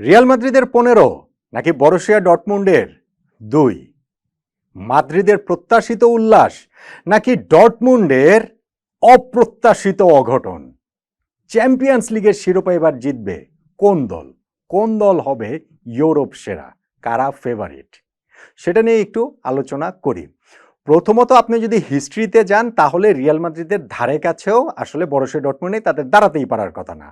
Real মাদ্রিদের পনেরো, নাকি বরসিয়া ডটমুন্ডের দুই? মাদ্রিদের প্রত্যাশিত উল্লাস, নাকি ডটমুন্ডের অপ্রত্যাশিত অঘটন? চ্যাম্পিয়ন্স লিগের শিরোপা এবার জিতবে কোন দল? কোন দল হবে ইউরোপ সেরা? কারা ফেভারিট সেটা নিয়ে একটু আলোচনা করি। প্রথমত আপনি যদি হিস্ট্রিতে যান, তাহলে রিয়াল মাদ্রিদের ধারে কাছেও আসলে বরসে ডটমুন্ডে তাদের দাঁড়াতেই পারার কথা না।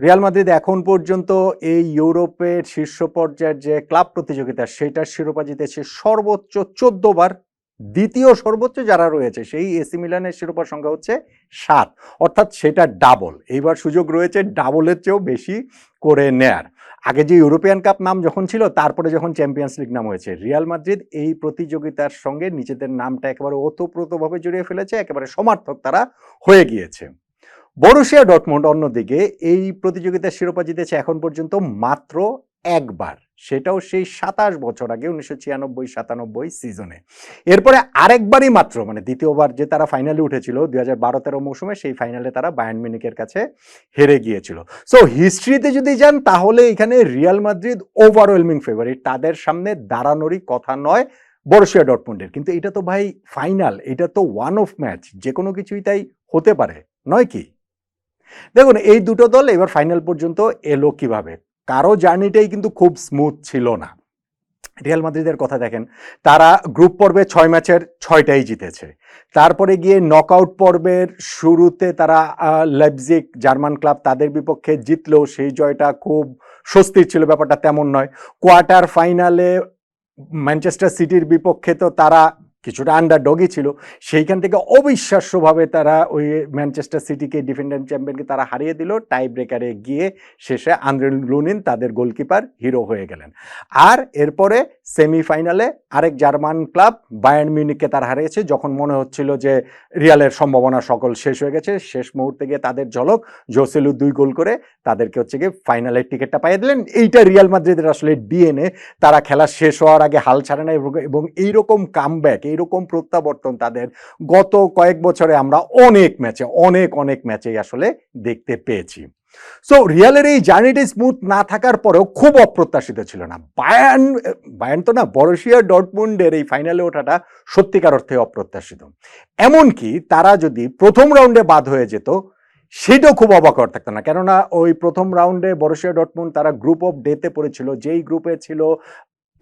রিয়াল মাদ্রিদ এখন পর্যন্ত এই ইউরোপের শীর্ষ পর্যায়ের যে ক্লাব প্রতিযোগিতা, সেটার শিরোপা জিতেছে সর্বোচ্চ চোদ্দ বার। দ্বিতীয় সর্বোচ্চ যারা রয়েছে, সেই এসি মিলানের শিরোপার সংখ্যা হচ্ছে সাত। অর্থাৎ সেটা ডাবল। এইবার সুযোগ রয়েছে ডাবলের চেয়েও বেশি করে নেয়ার। আগে যে ইউরোপিয়ান কাপ নাম যখন ছিল, তারপরে যখন চ্যাম্পিয়ন্স লিগ নাম হয়েছে, রিয়াল মাদ্রিদ এই প্রতিযোগিতার সঙ্গে নিজেদের নামটা একেবারে ওতপ্রোতভাবে জড়িয়ে ফেলেছে, একেবারে সমার্থক তারা হয়ে গিয়েছে। বরুশিয়া ডটমন্ড অন্যদিকে এই প্রতিযোগিতার শিরোপা জিতেছে এখন পর্যন্ত মাত্র একবার। সেটাও সেই সাতাশ বছর আগে, উনিশশো ছিয়ানব্বই, সাতানব্বই সিজনে। এরপরে আরেকবারই মাত্র মানে দ্বিতীয়বার যে তারা ফাইনালে উঠেছিল দুই হাজার বারো তেরো মৌসুমে, সেই ফাইনালে তারা বায়ান মিনিকের কাছে হেরে গিয়েছিল। সো হিস্ট্রিতে যদি যান, তাহলে এখানে রিয়াল মাদ্রিদ ওভারওয়েলমিং ফেভারিট তাদের সামনে দাঁড়ানোরই কথা নয় বরসিয়া ডটমন্ডের কিন্তু এটা তো ভাই ফাইনাল এটা তো ওয়ান অফ ম্যাচ যে কোনো কিছুই তাই হতে পারে, নয় কি? দেখুন, এই দুটো দল এবার ফাইনাল পর্যন্ত এলো কীভাবে? কারও জার্নিটাই কিন্তু খুব স্মুথ ছিল না। রিয়াল মাদ্রিদের কথা দেখেন, তারা গ্রুপ পর্বে ছয় ম্যাচের ছয়টাই জিতেছে। তারপরে গিয়ে নকআউট পর্বের শুরুতে তারা লেবজিক জার্মান ক্লাব তাদের বিপক্ষে জিতলেও সেই জয়টা খুব স্বস্তির ছিল, ব্যাপারটা তেমন নয়। কোয়ার্টার ফাইনালে ম্যানচেস্টার সিটির বিপক্ষে তো তারা কিছুটা আন্ডার ডগই ছিল। সেইখান থেকে অবিশ্বাস্যভাবে তারা ওই ম্যানচেস্টার সিটিকে ডিফেন্ডেন্ট চ্যাম্পিয়নকে তারা হারিয়ে দিল। টাই ব্রেকারে গিয়ে শেষে আন্দ্রে লুনিন তাদের গোলকিপার হিরো হয়ে গেলেন। আর এরপরে সেমিফাইনালে আরেক জার্মান ক্লাব বায়ার্ন মিউনিককে তারা হারিয়েছে, যখন মনে হচ্ছিল যে রিয়ালের সম্ভাবনা সকল শেষ হয়ে গেছে। শেষ মুহূর্তে গিয়ে তাদের ঝলক জোসেলু দুই গোল করে তাদেরকে হচ্ছে গিয়ে ফাইনালের টিকিটটা পাইয়ে দিলেন। এইটা রিয়াল মাদ্রিদের আসলে ডিএনএ তারা খেলা শেষ হওয়ার আগে হাল ছাড়ে না এবং- এবং এইরকম কামব্যাক এইরকম প্রত্যাবর্তন তাদের। গত কয়েক বছরে আমরা অনেক ম্যাচে, অনেক অনেক ম্যাচেই আসলে দেখতে পেয়েছি। সো রিয়ালের এই জার্নিটি স্মুথ না থাকার পরেও খুব অপ্রত্যাশিত ছিল না। বায়ান বায়ান তো না বরসিয়া ডটমুন্ডের এই ফাইনালে ওঠাটা সত্যিকার অর্থে অপ্রত্যাশিত। এমনকি তারা যদি প্রথম রাউন্ডে বাদ হয়ে যেত, সেটাও খুব অবাক হওয়ার থাকতো না। কেননা, ওই প্রথম রাউন্ডে বরসিয়া ডটমুন্ড তারা গ্রুপ অফ ডেতে পড়েছিল, যেই গ্রুপে ছিল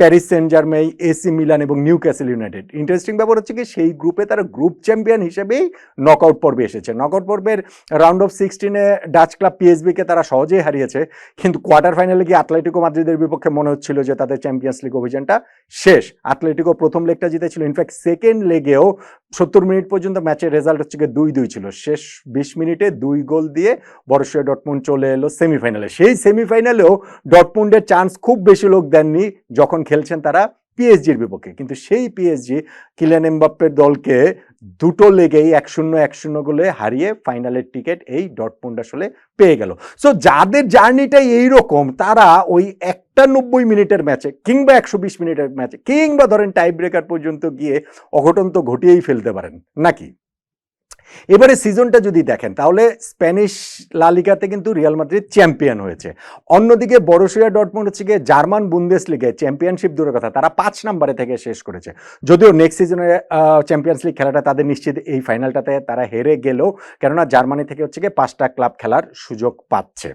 Paris Saint Germain AC Milan এবং নিউ ক্যাসেল ইউনাইটেড। ইন্টারেস্টিং ব্যাপার হচ্ছে কি, সেই গ্রুপে তারা গ্রুপ চ্যাম্পিয়ন হিসেবেই নকআউট পর্বে এসেছে। নকআউট পর্বের রাউন্ড অফ সিক্সটিনে ডাচ ক্লাব পিএসবিকে তারা সহজেই হারিয়েছে, কিন্তু কোয়ার্টার ফাইনালে গিয়ে আতলেটিকো মাদ্রিদের বিপক্ষে মনে হচ্ছিল যে তাদের চ্যাম্পিয়ন্স লিগ অভিযানটা শেষ। আতলেটিকো প্রথম লেগটা জিতেছিল ইনফ্যাক্ট সেকেন্ড লেগেও সত্তর মিনিট পর্যন্ত ম্যাচের রেজাল্ট হচ্ছে গিয়ে দুই দুই ছিল। শেষ বিশ মিনিটে দুই গোল দিয়ে বরসিয়া ডটমুন্ড চলে এলো সেমিফাইনালে সেই সেমিফাইনালেও ডটমুন্ডের চান্স খুব বেশি লোক দেননি, যখন খেলছেন তারা পিএসজির বিপক্ষে। কিন্তু সেই পিএসজি কিলিয়ান এমবাপ্পের দলকে দুটো লেগেই এক শূন্য এক শূন্য গোলে হারিয়ে ফাইনালের টিকিট এই ডটমুন্ড আসলে পেয়ে গেল। সো যাদের জার্নিটাই এইরকম, তারা ওই একটা নব্বই মিনিটের ম্যাচে কিংবা একশো বিশ মিনিটের ম্যাচে কিংবা ধরেন টাই ব্রেকার পর্যন্ত গিয়ে অঘটন তো ঘটিয়েই ফেলতে পারেন, নাকি? এবারে সিজনটা যদি দেখেন, তাহলে স্প্যানিশ লালিগাতে কিন্তু রিয়াল মাদ্রিদ চ্যাম্পিয়ন হয়েছে। অন্যদিকে বরসিয়া ডটমুন্ড হচ্ছে গিয়ে জার্মান বুন্দেস লিগে চ্যাম্পিয়নশিপ দূরের কথা, তারা পাঁচ নম্বরে থেকে শেষ করেছে। যদিও নেক্সট সিজনে চ্যাম্পিয়ন্স লিগ খেলাটা তাদের নিশ্চিত এই ফাইনালটাতে তারা হেরে গেলেও, কেননা জার্মানি থেকে হচ্ছে গিয়ে পাঁচটা ক্লাব খেলার সুযোগ পাচ্ছে।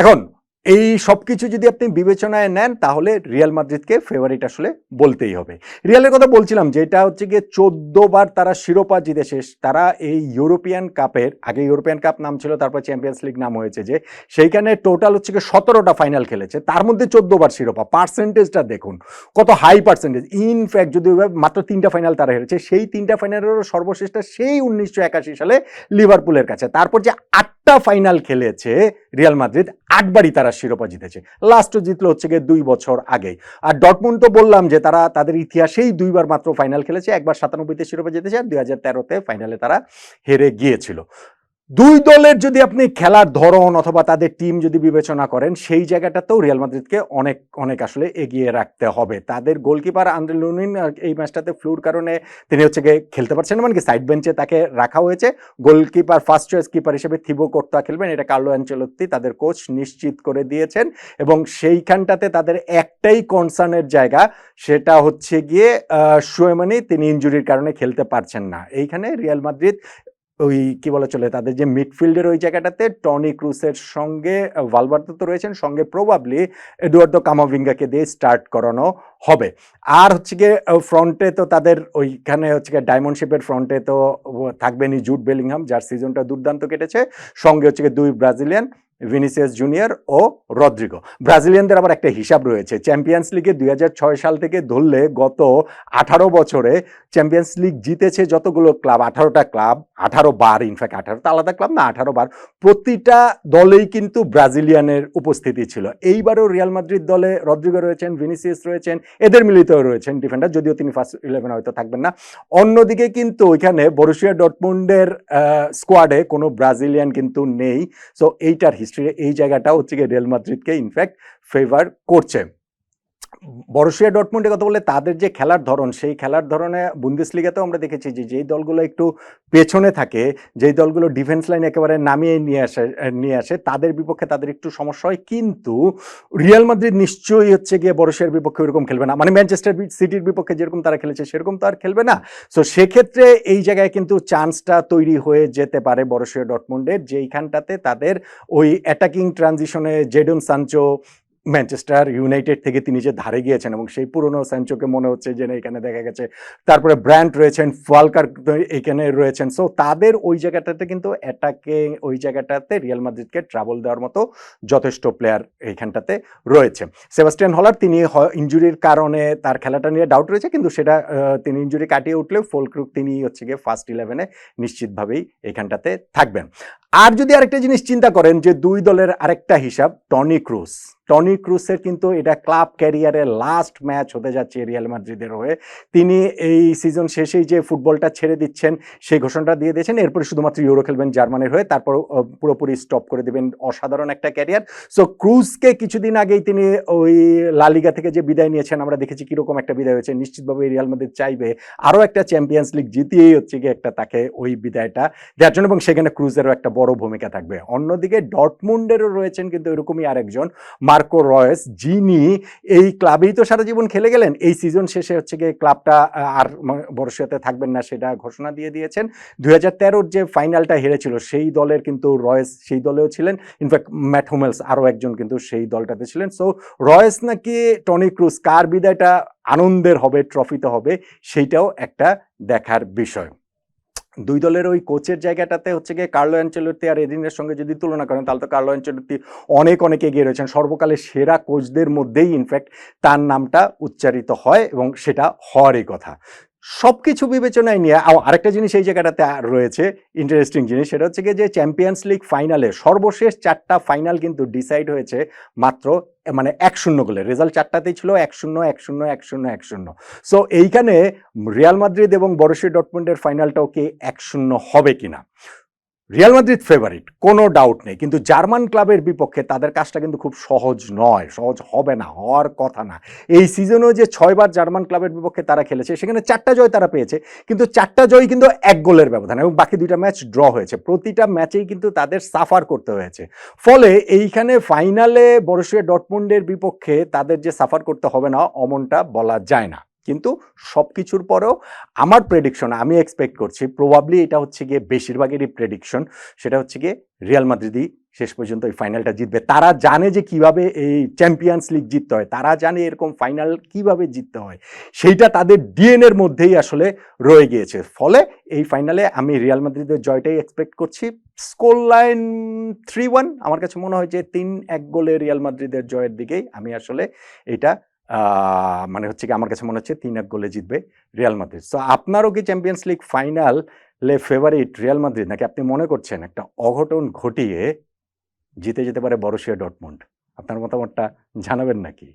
এখন এই সব কিছু যদি আপনি বিবেচনায় নেন, তাহলে রিয়াল মাদ্রিদকে ফেভারিট আসলে বলতেই হবে। রিয়ালের কথা বলছিলাম যে এটা হচ্ছে গিয়ে চোদ্দ বার তারা শিরোপা জিতে শেষ তারা এই ইউরোপিয়ান কাপের আগে ইউরোপিয়ান কাপ নাম ছিল, তারপর চ্যাম্পিয়ন্স লিগ নাম হয়েছে যে, সেইখানে টোটাল হচ্ছে গিয়ে সতেরোটা ফাইনাল খেলেছে। তার মধ্যে চোদ্দ বার শিরোপা। পার্সেন্টেজটা দেখুন, কত হাই পার্সেন্টেজ ইনফ্যাক্ট যদি মাত্র তিনটা ফাইনাল তারা হেরেছে, সেই তিনটা ফাইনালেরও সর্বশেষটা সেই উনিশশো একাশি সালে লিভারপুলের কাছে। তারপর যে আটটা ফাইনাল খেলেছে রিয়াল মাদ্রিদ, আটবারই তারা শিরোপা জিতেছে। লাস্টও জিতলো হচ্ছে গিয়ে দুই বছর আগে আর ডটমুন্ড তো বললাম যে তারা তাদের ইতিহাসেই দুইবার মাত্র ফাইনাল খেলেছে। একবার সাতানব্বইতে শিরোপা জিতেছে আর দুই হাজার তেরোতে ফাইনালে তারা হেরে গিয়েছিল। দুই দলের যদি আপনি খেলার ধরন অথবা তাদের টিম যদি বিবেচনা করেন, সেই জায়গাটাতেও রিয়াল মাদ্রিদকে অনেক অনেক আসলে এগিয়ে রাখতে হবে। তাদের গোলকিপার আন্দ্রে লুনিন এই ম্যাচটাতে ফ্লুর কারণে তিনি হচ্ছে গিয়ে খেলতে পারছেন মানে কি সাইড বেঞ্চে তাকে রাখা হয়েছে। গোলকিপার ফার্স্ট চয়েস কিপার হিসেবে থিবো কর্তা খেলবেন, এটা কার্লো অ্যাঞ্চেলত্তি তাদের কোচ নিশ্চিত করে দিয়েছেন। এবং সেইখানটাতে তাদের একটাই কনসার্নের জায়গা, সেটা হচ্ছে গিয়ে শোয়েমানি তিনি ইনজুরির কারণে খেলতে পারছেন না। এইখানে রিয়াল মাদ্রিদ ওই কি বলা চলে, তাদের যে মিডফিল্ডের ওই জায়গাটাতে টনি ক্রুসের সঙ্গে ভালভার্দ তো রয়েছেন, সঙ্গে প্রবাবলি এডুয়ার্দো কামাভিঙ্গাকে দিয়ে স্টার্ট করানো হবে। আর হচ্ছে গিয়ে ফ্রন্টে তো তাদের ওইখানে হচ্ছে গিয়ে ডায়মন্ড শেপের ফ্রন্টে তো থাকবেনই জুট বেলিংহাম যার সিজনটা দুর্দান্ত কেটেছে। সঙ্গে হচ্ছে গিয়ে দুই ব্রাজিলিয়ান ভিনিসিয়াস জুনিয়র ও রদ্রিগো। ব্রাজিলিয়ানদের আবার একটা হিসাব রয়েছে। চ্যাম্পিয়ন্স লিগে দুই হাজার ছয় সাল থেকে ধরলে গত আঠারো বছরে চ্যাম্পিয়ন্স লিগ জিতেছে যতগুলো ক্লাব? আঠারোটা ক্লাব, আঠারো বার ইনফ্যাক্ট আঠারো আঠারোটা আলাদা ক্লাব না, আঠারো বার। প্রতিটা দলেই কিন্তু ব্রাজিলিয়ানের উপস্থিতি ছিল। এইবারও রিয়াল মাদ্রিদ দলে রদ্রিগো রয়েছেন, ভিনিসিয়াস রয়েছেন, এদের মিলিত রয়েছেন ডিফেন্ডার যদিও তিনি ফার্স্ট ইলেভেন হয়তো থাকবেন না। অন্যদিকে কিন্তু ওইখানে বরুশিয়া ডটমুন্ডের স্কোয়াডে কোনো ব্রাজিলিয়ান কিন্তু নেই। সো এইটার হিস্ট্রি এই জায়গাটা হচ্ছে গিয়ে রিয়াল মাদ্রিদকে ইনফ্যাক্ট ফেভার করছে। বরুশিয়া ডটমুন্ডে কথা বলে তাদের যে খেলার ধরন, সেই খেলার ধরনে বুন্দেসলিগাতেও আমরা দেখেছি যে, যেই দলগুলো একটু পেছনে থাকে, যেই দলগুলো ডিফেন্স লাইন একেবারে নামিয়ে নিয়ে আসে নিয়ে আসে, তাদের বিপক্ষে তাদের একটু সমস্যা হয়। কিন্তু রিয়াল মাদ্রিদ নিশ্চয়ই হচ্ছে গিয়ে বরুশিয়ার বিপক্ষে ওরকম খেলবে না। মানে ম্যানচেস্টার সিটির বিপক্ষে যেরকম তারা খেলেছে, সেরকম তো আর খেলবে না। সো সেক্ষেত্রে এই জায়গায় কিন্তু চান্সটা তৈরি হয়ে যেতে পারে বরুশিয়া ডটমুন্ডের, যেইখানটাতে তাদের ওই অ্যাটাকিং ট্রানজিশনে জেডন সানচো ম্যানচেস্টার ইউনাইটেড থেকে তিনি যে ধারে গিয়েছেন এবং সেই পুরনো স্যানচোকে মনে হচ্ছে যে এখানে দেখা গেছে। তারপরে ব্র্যান্ড রয়েছেন ফালকার এখানে রয়েছেন। সো তাদের ওই জায়গাটাতে কিন্তু অ্যাটাকে ওই জায়গাটাতে রিয়াল মাদ্রিদকে ট্রাবল দেওয়ার মতো যথেষ্ট প্লেয়ার এইখানটাতে রয়েছে। সেবাস্টিয়ান হলার তিনি ইঞ্জুরির কারণে তার খেলাটা নিয়ে ডাউট রয়েছে, কিন্তু সেটা তিনি ইঞ্জুরি কাটিয়ে উঠলেও ফোলক্রুক তিনি হচ্ছে গিয়ে ফার্স্ট ইলেভেনে নিশ্চিতভাবেই এখানটাতে থাকবেন। আর যদি আরেকটা জিনিস চিন্তা করেন যে দুই দলের আরেকটা হিসাব, টনি ক্রুস টনি ক্রুসের কিন্তু এটা ক্লাব ক্যারিয়ারের লাস্ট ম্যাচ হতে যাচ্ছে রিয়াল মাদ্রিদের হয়ে। তিনি এই সিজন শেষেই যে ফুটবলটা ছেড়ে দিচ্ছেন, সেই ঘোষণাটা দিয়ে দিয়েছেন। এরপরে শুধুমাত্র ইউরো খেলবেন জার্মানির হয়ে। তারপর পুরোপুরি স্টপ করে দেবেন অসাধারণ একটা ক্যারিয়ার। সো ক্রুজকে কিছুদিন আগেই তিনি ওই লালিগা থেকে যে বিদায় নিয়েছেন, আমরা দেখেছি কীরকম একটা বিদায় হয়েছে। নিশ্চিতভাবে রিয়াল মাদ্রিদ চাইবে আরও একটা চ্যাম্পিয়ন্স লিগ জিতিয়েই হচ্ছে গিয়ে একটা তাকে ওই বিদায়টা দেওয়ার জন্য। এবং সেখানে ক্রুজেরও একটা বড় ভূমিকা থাকবে। অন্যদিকে ডটমুন্ডেরও রয়েছেন কিন্তু এরকমই আরেকজন, মার্কো রয়েস, যিনি এই ক্লাবেই তো সারা জীবন খেলে গেলেন। এই সিজন শেষে হচ্ছে গিয়ে ক্লাবটা আর বর্ষিয়াতে থাকবেন না সেটা ঘোষণা দিয়ে দিয়েছেন। দুই হাজার যে ফাইনালটা হেরেছিল, সেই দলের কিন্তু রয়েস সেই দলেও ছিলেন। ইনফ্যাক্ট ম্যাট হুমেলস আরও একজন কিন্তু সেই দলটাতে ছিলেন। সো, রয়েস নাকি টনি ক্রুজ, কার বিদায়টা আনন্দের হবে, ট্রফিতে হবে, সেইটাও একটা দেখার বিষয়। দুই দলের ওই কোচের জায়গাটাতে হচ্ছে গিয়ে কার্লো অ্যাঞ্চলতি আর এদিনের সঙ্গে যদি তুলনা করেন, তাহলে তো কার্লো অ্যাঞ্চলতি অনেক অনেক এগিয়ে রয়েছেন। সর্বকালের সেরা কোচদের মধ্যেই ইনফ্যাক্ট তার নামটা উচ্চারিত হয় এবং সেটা হওয়ারই কথা। সব কিছু বিবেচনায় নিয়ে আরেকটা জিনিস এই জায়গাটাতে রয়েছে ইন্টারেস্টিং জিনিস, সেটা হচ্ছে যে চ্যাম্পিয়ন্স লিগ ফাইনালে সর্বশেষ চারটা ফাইনাল কিন্তু ডিসাইড হয়েছে মাত্র মানে এক শূন্য গোলে। রেজাল্ট চারটাতেই ছিল, এক শূন্য এক শূন্য এক শূন্য এক শূন্য। সো এইখানে রিয়াল মাদ্রিদ এবং বরসি ডটমন্ডের ফাইনালটাও কি এক শূন্য হবে কিনা? রিয়াল মাদ্রিদ ফেভারিট কোনো ডাউট নেই। কিন্তু জার্মান ক্লাবের বিপক্ষে তাদের কাজটা কিন্তু খুব সহজ নয়, সহজ হবে না, হওয়ার কথা না। এই সিজনেও যে ছয়বার জার্মান ক্লাবের বিপক্ষে তারা খেলেছে, সেখানে চারটা জয় তারা পেয়েছে, কিন্তু চারটা জয় কিন্তু এক গোলের ব্যবধান এবং বাকি দুইটা ম্যাচ ড্র হয়েছে। প্রতিটা ম্যাচেই কিন্তু তাদের সাফার করতে হয়েছে। ফলে এইখানে ফাইনালে বরসিয়া ডটমুন্ডের বিপক্ষে তাদের যে সাফার করতে হবে না, অমনটা বলা যায় না। কিন্তু সব কিছুর পরেও আমার প্রেডিকশন আমি এক্সপেক্ট করছি প্রবাবলি এটা হচ্ছে গিয়ে বেশিরভাগেরই প্রেডিকশন সেটা হচ্ছে গিয়ে রিয়াল মাদ্রিদি শেষ পর্যন্ত এই ফাইনালটা জিতবে। তারা জানে যে কীভাবে এই চ্যাম্পিয়ন্স লিগ জিততে হয়, তারা জানে এরকম ফাইনাল কীভাবে জিততে হয়, সেইটা তাদের ডিএনএর মধ্যেই আসলে রয়ে গিয়েছে। ফলে এই ফাইনালে আমি রিয়াল মাদ্রিদের জয়টাই এক্সপেক্ট করছি। স্কোর লাইন থ্রি ওয়ান আমার কাছে মনে হয় যে তিন এক গোলে রিয়াল মাদ্রিদের জয়ের দিকেই আমি আসলে এটা মানে হচ্ছে কি আমার কাছে মনে হচ্ছে তিন এক গোলে জিতবে রিয়াল মাদ্রিদ। সো আপনারও কি চ্যাম্পিয়ন্স লিগ ফাইনাল লে ফেভারিট রিয়াল মাদ্রিদ? নাকি আপনি মনে করছেন একটা অঘটন ঘটিয়ে জিতে যেতে পারে বরসিয়া ডটমন্ড আপনার মতামতটা জানাবেন নাকি?